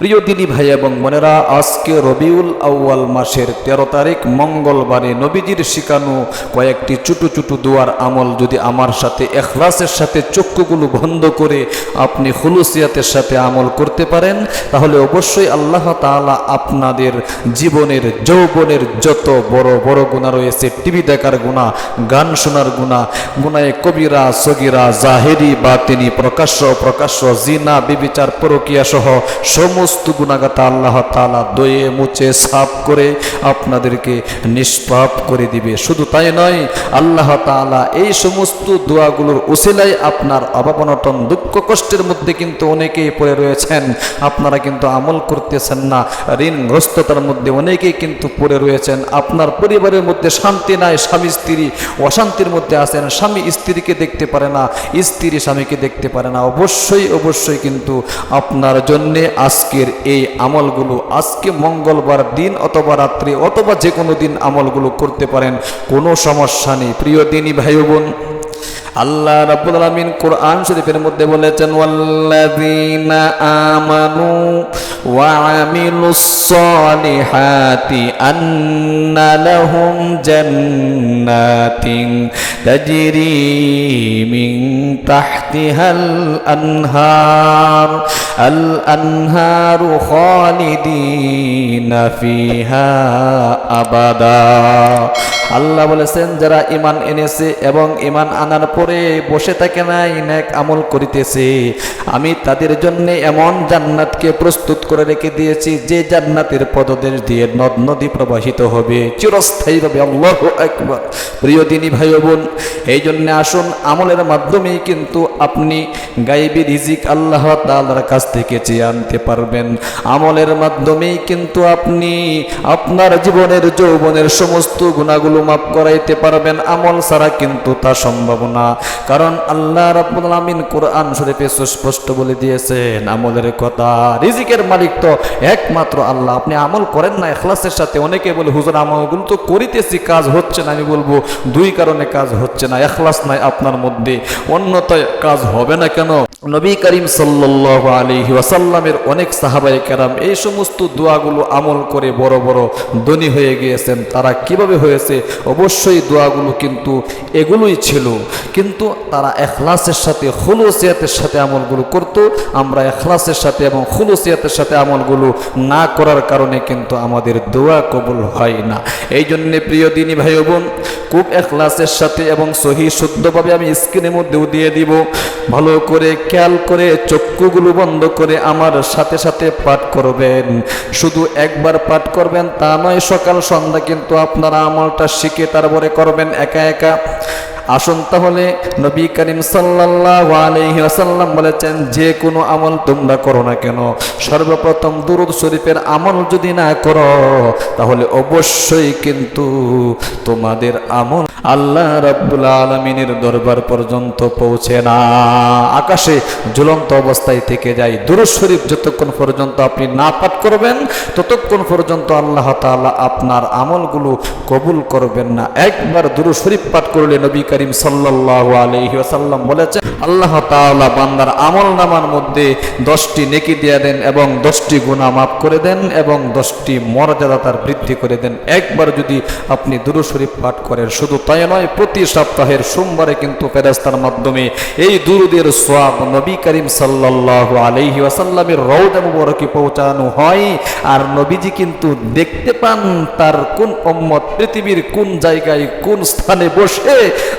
প্রিয় দিনী ভাই এবং বোনেরা, আজকে রবিউল আউয়াল মাসের তেরো তারিখ, মঙ্গলবারে নবীজির শিখানো কয়েকটি চুটু চুটু দুয়ার আমল যদি আমার সাথে, এখলাসের সাথে, চক্ষুগুলো বন্ধ করে আপনি হুলুসিয়াতের সাথে আমল করতে পারেন, তাহলে অবশ্যই আল্লাহ তাআলা আপনাদের জীবনের, যৌবনের যত বড় বড় গুণা রয়েছে, টিভি দেখার গুণা গান শোনার গুণা গুনায় কবিরা, সগিরা, জাহেরি বা তিনি প্রকাশ্য প্রকাশ্য জিনা, বিবিচার পরকিয়া সহ সমস্ত গুণাগাতা আল্লাহ তালা দয়ে, মুছে, সাফ করে আপনাদেরকে নিষ্পাপ করে দিবে। শুধু তাই নয়, আল্লাহ তালা এই সমস্ত দোয়াগুলোর উসিলাই আপনার অভাবনটন, দুঃখ কষ্টের মধ্যে কিন্তু অনেকেই পড়ে রয়েছেন। আপনারা কিন্তু আমল করতেছেন না। ঋণগ্রস্ততার মধ্যে অনেকেই কিন্তু পড়ে রয়েছেন। আপনার পরিবারের মধ্যে শান্তি নাই, স্বামী, স্ত্রী অশান্তির মধ্যে আছেন। স্বামী স্ত্রীকে দেখতে পারে না, স্ত্রী স্বামীকে দেখতে পারে না। অবশ্যই অবশ্যই কিন্তু আপনার জন্যে আজকের এই আমলগুলো আজকে মঙ্গলবার দিন অথবা রাত্রে অথবা যে কোনো দিন আমলগুলো করতে পারেন, কোনো সমস্যা নেই। প্রিয় দিনই ভাই বোন আল্লাহ রাব্বুল আলামিন কোরআন শরীফের মধ্যে বলেছেন, ওয়াল্লাযীনা আমানু ওয়া আমিলুস সালিহাতি আন্না লাহুম জান্নাতিন তাজরি মিন তাহতিহাল আনহার, আল আনহারু খালিদিনা ফিহা আবাদা। আল্লাহ বলেছেন, যারা ইমান এনেছে এবং ইমান আনার পরে বসে থাকে নাই, নেক আমল করিতেছে। আমি তাদের জন্য এমন জান্নাতকে প্রস্তুত করে রেখে দিয়েছি, যে জান্নাতের পদদেশ দিয়ে নদ নদী প্রবাহিত হবে। চিরস্থায়ীভাবে আল্লাহ একবার প্রিয় দিনী ভাই বোন, এই জন্য আসুন, আমলের মাধ্যমেই কিন্তু আপনি গাইবি রিজিক আল্লাহ তাআলার কাছ থেকে চেয়ে আনতে পারবেন। আমলের মাধ্যমেই কিন্তু আপনি আপনার জীবনের, যৌবনের সমস্ত গুণাগুলো মাফ করাইতে পারবেন। আমল ছাড়া কিন্তু তা সম্ভব না। কারণ আল্লাহ আলামিন কোরআন শরীফে সুস্পষ্ট বলে দিয়েছেন, আমলের কথা, রিজিকের মালিক তো একমাত্র আল্লাহ। আপনি আমল করেন না এখলাসের সাথে অনেকে বলে, হুজুর, আমলগুলো তো করিতেছি, কাজ হচ্ছে না। আমি বলব, দুই কারণে কাজ হচ্ছে না এখলাস নাই আপনার মধ্যে। অন্যতায় কাজ হবে না কেন? নবী করিম আলাইহি ওয়াসাল্লামের অনেক সাহাবায়ে কেরাম এই সমস্ত দোয়াগুলো আমল করে বড় বড় ধনী হয়ে গিয়েছেন। তারা কীভাবে হয়েছে? অবশ্যই দোয়াগুলো কিন্তু এগুলোই ছিল। কিন্তু তারা এখলাসের সাথে, খুলুসিয়াতের সাথে আমলগুলো করত। আমরা এখলাসের সাথে এবং খুলুসিয়াতের সাথে আমলগুলো না করার কারণে কিন্তু আমাদের দোয়া কবুল হয় না। এই জন্যে প্রিয় দিনী ভাই বোন খুব এখলাসের সাথে এবং সহি শুদ্ধভাবে আমি স্ক্রিনের মধ্যেও দিয়ে দিব। ভালো করে খেয়াল করে চক্ষুগুলো বন্ধ করে আমার সাথে সাথে পাঠ করবেন। শুধু একবার পাঠ করবেন তা নয়, সকাল সন্ধ্যা কিন্তু আপনারা আমলটা শিখে তারপরে করবেন একা একা। আসুন তাহলে নবী করিম ওয়াসাল্লাম বলেছেন, যে কোনো আমল তোমরা করো না কেন। সর্বপ্রথম দুরুদ শরীফের আমল যদি না করো, তাহলে অবশ্যই কিন্তু তোমাদের আমল আল্লাহ রাব্বুল আলামিনের দরবার পর্যন্ত পৌঁছে না। আকাশে ঝুলন্ত অবস্থায় থেকে যায় দুরুদ শরীফ যতক্ষণ পর্যন্ত আপনি না পাঠ করবেন, ততক্ষণ পর্যন্ত আল্লাহ তাআলা আপনার আমলগুলো কবুল করবেন না। একবার দুরুদ শরীফ পাঠ করলে নবী করিম সাল্লাহ আলহি ওয়াসাল্লাম বলেছেন আল্লাহ তাআলা বান্দার আমল নামার মধ্যে দশটি নেকি দিয়ে দেন এবং দশটি গুনাহ মাফ করে দেন এবং দশটি মর্যাদা তার বৃদ্ধি করে দেন। একবার যদি আপনি দুরু শরীফ পাঠ করেন, শুধু তাই নয়, প্রতি সপ্তাহের সোমবারে কিন্তু ফেরেস্তার মাধ্যমে এই দুরুদের সোয়াব নবী করিম সাল্লাল্লাহু আলাইহি ওয়াসাল্লামের রওজা মুবারকে পৌঁছানো হয়। আর নবীজি কিন্তু দেখতে পান তার কোন উম্মত পৃথিবীর কোন জায়গায়, কোন স্থানে বসে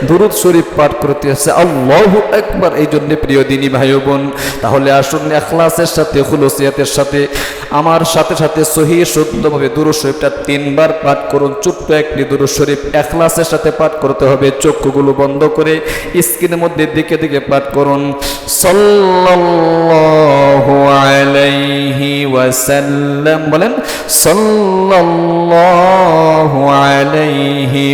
দুরুদ শরীফ পাঠ করতেছে আল্লাহু একবার এই জন্য প্রিয় দিনী ভাই বোন, তাহলে আসুন এখলাসের সাথে, খুলুসিয়াতের সাথে। আমার সাথে সাথে সহি শুদ্ধভাবে দুরুদ শরীফটা তিনবার পাঠ করুন, ছোট্ট একটি দুরুদ শরীফ। এখলাসের সাথে পাঠ করতে হবে, চক্ষুগুলো বন্ধ করে স্ক্রিনের মধ্যে দিকে দিকে পাঠ করুন। সাল্লাল্লাহু বলেন, সাল্লাল্লাহু আলাইহি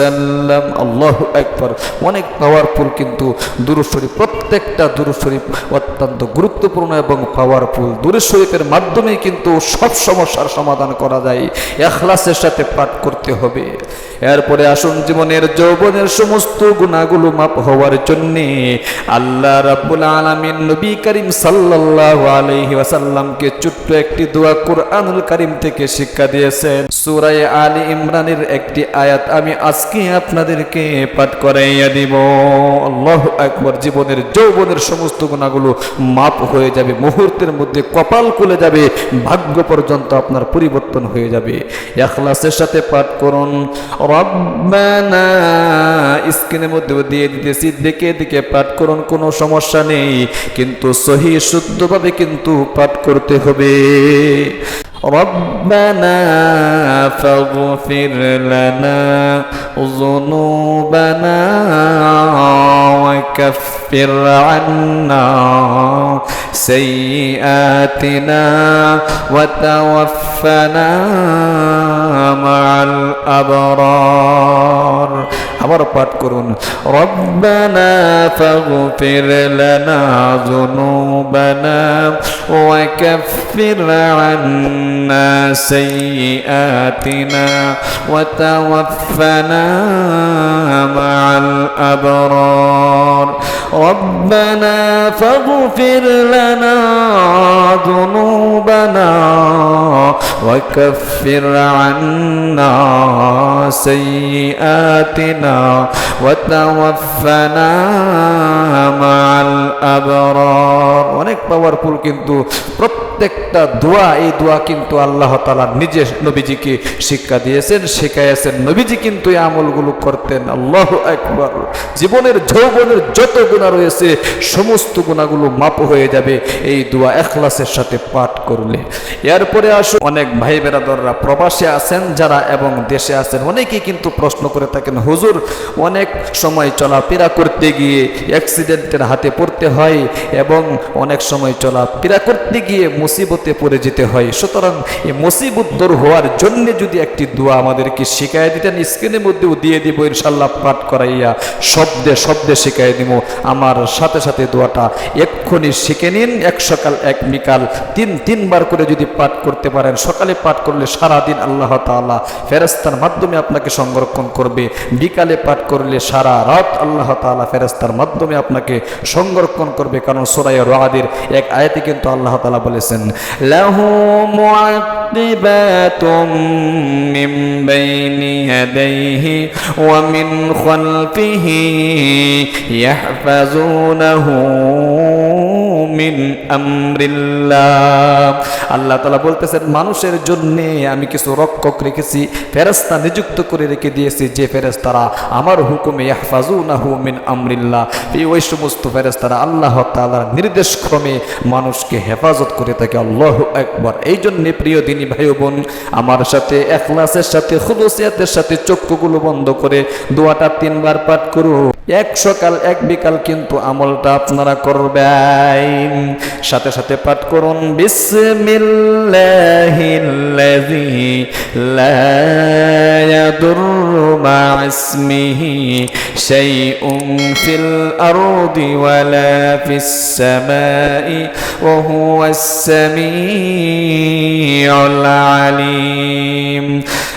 আলাইহি ওয়াসাল্লাম আল্লাহু আকবার। অনেক পাওয়ারফুল কিন্তু দুরূদ শরীফ প্রত্যেকটা দুরূদ শরীফ অত্যন্ত গুরুত্বপূর্ণ এবং পাওয়ারফুল দুরূদ শরীফের মাধ্যমে কিন্তু সব সমস্যার সমাধান করা যায়। এখলাসের সাথে পাঠ করতে হবে। এরপরে আসুন জীবনের যৌবনের সমস্ত গুণাগুলো মাপ হওয়ার জন্যে। আল্লাহ রাব্বুল আলামিন নবী করিম সাল্লাল্লাহু আলাইহি ওয়াসাল্লামকে ছোট্ট একটি দোয়া কোরআনুল কারীম থেকে শিক্ষা দিয়েছেন। সূরা আলী ইমরানের একটি আয়াত, আমি আজকে আপনাদেরকে পাঠ করাইয়া দিব। আল্লাহু আকবার, জীবনের যৌবনের সমস্ত গুণাগুলো মাপ হয়ে যাবে, মুহূর্তের মধ্যে কপাল খুলে যাবে, ভাগ্য পর্যন্ত আপনার পরিবর্তন হয়ে যাবে। এখলাসের সাথে পাঠ করুন। রব্বানা, স্ক্রিনের মধ্যে দিয়ে দিতেছি, দেখে দেখে পাঠ করুন, কোনো সমস্যা নেই, কিন্তু সহি শুদ্ধভাবে কিন্তু পাঠ করতে হবে। ربنا فاغفر لنا ذنوبنا وكفر عنا سيئاتنا وتوفنا মাল আবরার আবার পাঠ করুন রব্বানা ফাগফির লানা যুনুবানা ওয়া কাফির আন্না সাইয়্যাতিনা ওয়া তাওয়াফানা মাল আবরার ربنا فاغفر لنا ذنوبنا وكفر عنا سيئاتنا وتوفنا مع الأبرار অনেক পাওয়ারফুল কিন্তু প্রত্যেকটা দোয়া, এই দোয়া কিন্তু আল্লাহ তালা নিজে নবীজিকে শিক্ষা দিয়েছেন, শিখাইয়াছেন, নবীজি কিন্তু এই আমলগুলো করতেন। আল্লাহ একবার জীবনের যৌবনের যত গুণা রয়েছে, সমস্ত গুণাগুলো মাপ হয়ে যাবে এই দোয়া এখলাসের সাথে পাঠ করলে। এরপরে আসুন, অনেক ভাই বেরাদররা প্রবাসে আছেন যারা এবং দেশে আছেন, অনেকেই কিন্তু প্রশ্ন করে থাকেন, হুজুর, অনেক সময় চলাফেরা করতে গিয়ে অ্যাক্সিডেন্টের হাতে পড়তে হয় এবং অনেক সময় চলাফেরা করতে গিয়ে মুসিবতে পড়ে যেতে হয়। সুতরাং এই মুসিবত দূর হওয়ার জন্য যদি একটি দোয়া আমাদেরকে শিখাই দিতেন, স্ক্রিনের মধ্যেও দিয়ে দিব ইনশাল্লাহ পাঠ করাইয়া শব্দে শব্দে শিখাই দিব। আমার সাথে সাথে দোয়াটা এক্ষুনি শিখে নিন। এক সকাল, এক বিকাল, তিন, তিনবার করে যদি পাঠ করতে পারেন, সকালে পাঠ করলে সারা দিন আল্লাহ তাআলা ফেরেস্তার মাধ্যমে আপনাকে সংরক্ষণ করবে। বিকালে পাঠ করলে সারা রাত আল্লাহ তাআলা ফেরেস্তার মাধ্যমে আপনাকে সংরক্ষণ করবে। কারণ সোরাই রাদের এক আয়াতে কিন্তু আল্লাহ তালা বলেছেন حسن. له معقبات من بين يديه ومن خلفه يحفظونه. মিন আমরিল্লাহ। আল্লাহ তালা বলতেছেন, মানুষের জন্যে আমি কিছু রক্ষক রেখেছি ফেরেস্তা নিযুক্ত করে রেখে দিয়েছি, যে ফেরেস্তারা আমার হুকুমে ইয়াহফাজুনাহু মিন আমরিল্লাহ। এই ওই সমস্ত ফেরেস্তারা আল্লাহ তাআলার নির্দেশ ক্রমে মানুষকে হেফাজত করে থাকে। আল্লাহ একবার এই জন্যে প্রিয় দিনী ভাই বোন আমার সাথে এখলাসের সাথে খুলুসিয়াতের সাথে চক্ষুগুলো বন্ধ করে দোয়াটা তিনবার পাঠ করুন। এক সকাল এক বিকাল কিন্তু আমলটা আপনারা করবেন। সাথে সাথে পাঠ করুন বিসমিল্লাহিল্লাযী ফিল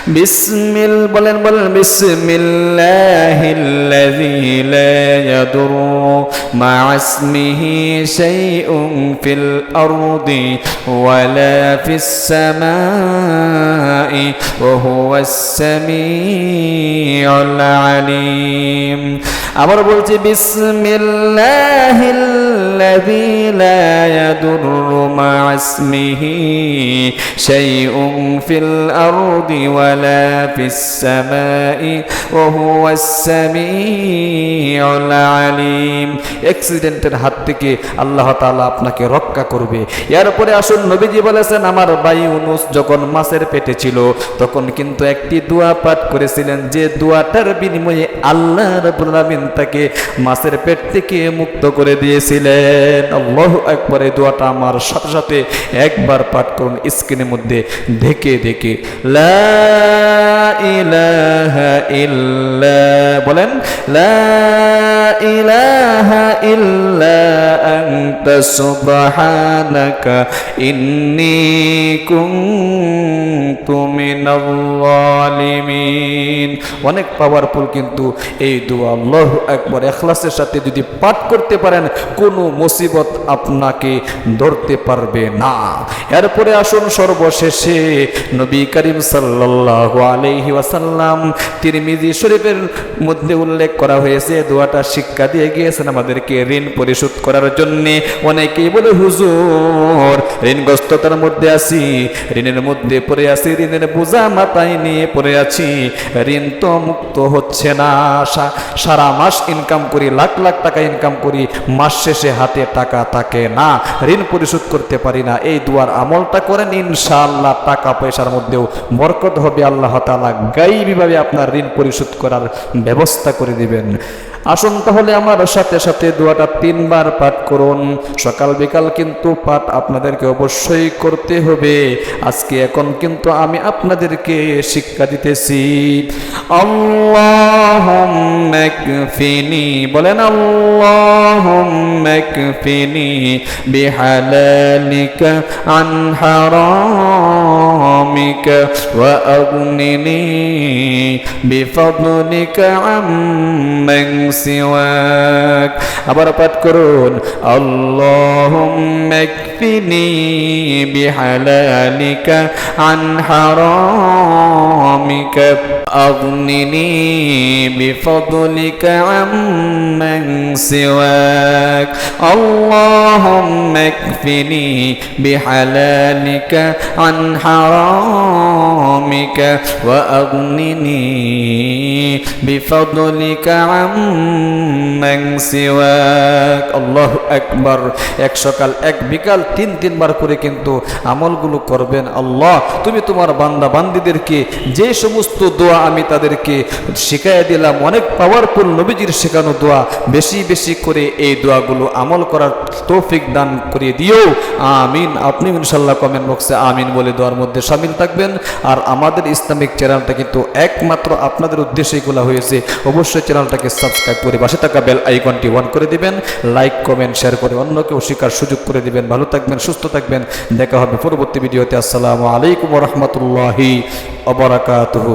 বিসমিল, বলেন বলেন, বিসমিল্লাহিল্লাযী لا يضر مع اسمه شيء في الأرض ولا في السماء وهو السميع العليم. আবার বলছি, বিসমিল্লাহিল্লাযী লা ইয়াদুররু মা ইসমিহি শাইউন ফিল অ্যাক্সিডেন্টের হাত থেকে আল্লাহ তাআলা আপনাকে রক্ষা করবে। এরপরে আসুন, নবীজি বলেছেন, আমার ভাই ইউনুস যখন মাছের পেটে ছিল, তখন কিন্তু একটি দোয়া পাঠ করেছিলেন। যে দোয়াটার বিনিময়ে আল্লাহ রাব্বুল আলামিন তাকে মাছের পেট থেকে মুক্ত করে দিয়েছিলেন। আল্লাহু একবারে দোয়াটা আমার সাথে সাথে একবার পাঠ করুন, স্ক্রিনের মধ্যে দেখে দেখে লা ইলাহা ইল্লা, বলেন, লা ইলাহা ইল্লা আনতা সুবহানাকা কুনতু মিনাল জালিমিন অনেক পাওয়ারফুল কিন্তু এই দোয়া, আল্লাহ একবার এখলাসের সাথে যদি পাঠ করতে পারেন, কোনো মুসিবত আপনাকে ধরতে পারবে না। এরপরে আসুন সর্বশেষে নবী করিম সাল্লাল্লাহু আলাইহি ওয়াসাল্লাম শরীফের মধ্যে উল্লেখ করা হয়েছে, দোয়াটা শিক্ষা দিয়ে গিয়েছেন আমাদেরকে ঋণ পরিশোধ করার জন্য। অনেকেই বলে, হুজুর ঋণগ্রস্ততার মধ্যে আছি, ঋণের মধ্যে পড়ে আছি, ঋণের বোঝা মাথায় নিয়ে পড়ে আছি। ঋণ তো মুক্ত হচ্ছে না। সারা মাস ইনকাম করি, লাখ লাখ টাকা ইনকাম করি, মাস শেষে হাতে টাকা থাকে না। ঋণ পরিশোধ করতে পারি না। এই দুয়ার আমলটা করেন, ইনশাআল্লাহ টাকা পয়সার মধ্যেও বরকত হবে আল্লাহ তাআলা। গাইবীভাবে আপনার ঋণ পরিশোধ করার ব্যবস্থা করে দিবেন। আসুন তাহলে আমার সাথে সাথে দোয়াটা তিনবার পাঠ করুন। সকাল বিকাল কিন্তু পাঠ আপনাদেরকে অবশ্যই করতে হবে। আজকে এখন কিন্তু আমি আপনাদেরকে শিক্ষা দিতেছি। কফিনি বলেন আল্লাহুম্মা কফিনি বিহালালিকা আন হারামিকা ওয়া আগনিনি বিফadlika আম্মান সিওয়াক আবার পাঠ করুন আল্লাহুম্মা কফিনি বিহালালিকা আন হারামিকা أغنني بفضلك عمن سواك اللهم اكفني بحلالك عن حرامك وأغنني بفضلك عمن سواك الله أكبر এক সকাল এক বিকাল তিন তিনবার করে কিন্তু আমলগুলো করবেন আল্লাহ। তুমি তোমার বান্দা বান্দিদেরকে যে সমস্ত দোয়া আমি তাদেরকে শিখাই দিলাম, অনেক পাওয়ারফুল নবীজির শেখানো দোয়া, বেশি বেশি করে এই দোয়াগুলো আমল করার তৌফিক দান করিয়ে দিও। আমিন। আপনি ইনশাল্লাহ কমেন্ট বক্সে আমিন বলে দোয়ার মধ্যে সামিল থাকবেন। আর আমাদের ইসলামিক চ্যানেলটা কিন্তু একমাত্র আপনাদের উদ্দেশ্যেই খোলা হয়েছে। অবশ্যই চ্যানেলটাকে সাবস্ক্রাইব করে পাশে থাকা বেল আইকনটি অন করে দিবেন। লাইক কমেন্ট শেয়ার করে অন্যকেও শেখার সুযোগ করে দিবেন। ভালো থাকবেন সুস্থ থাকবেন। দেখা হবে পরবর্তী ভিডিওতে। আসসালামু আলাইকুম রহমতুল্লাহি অবরাকাতহু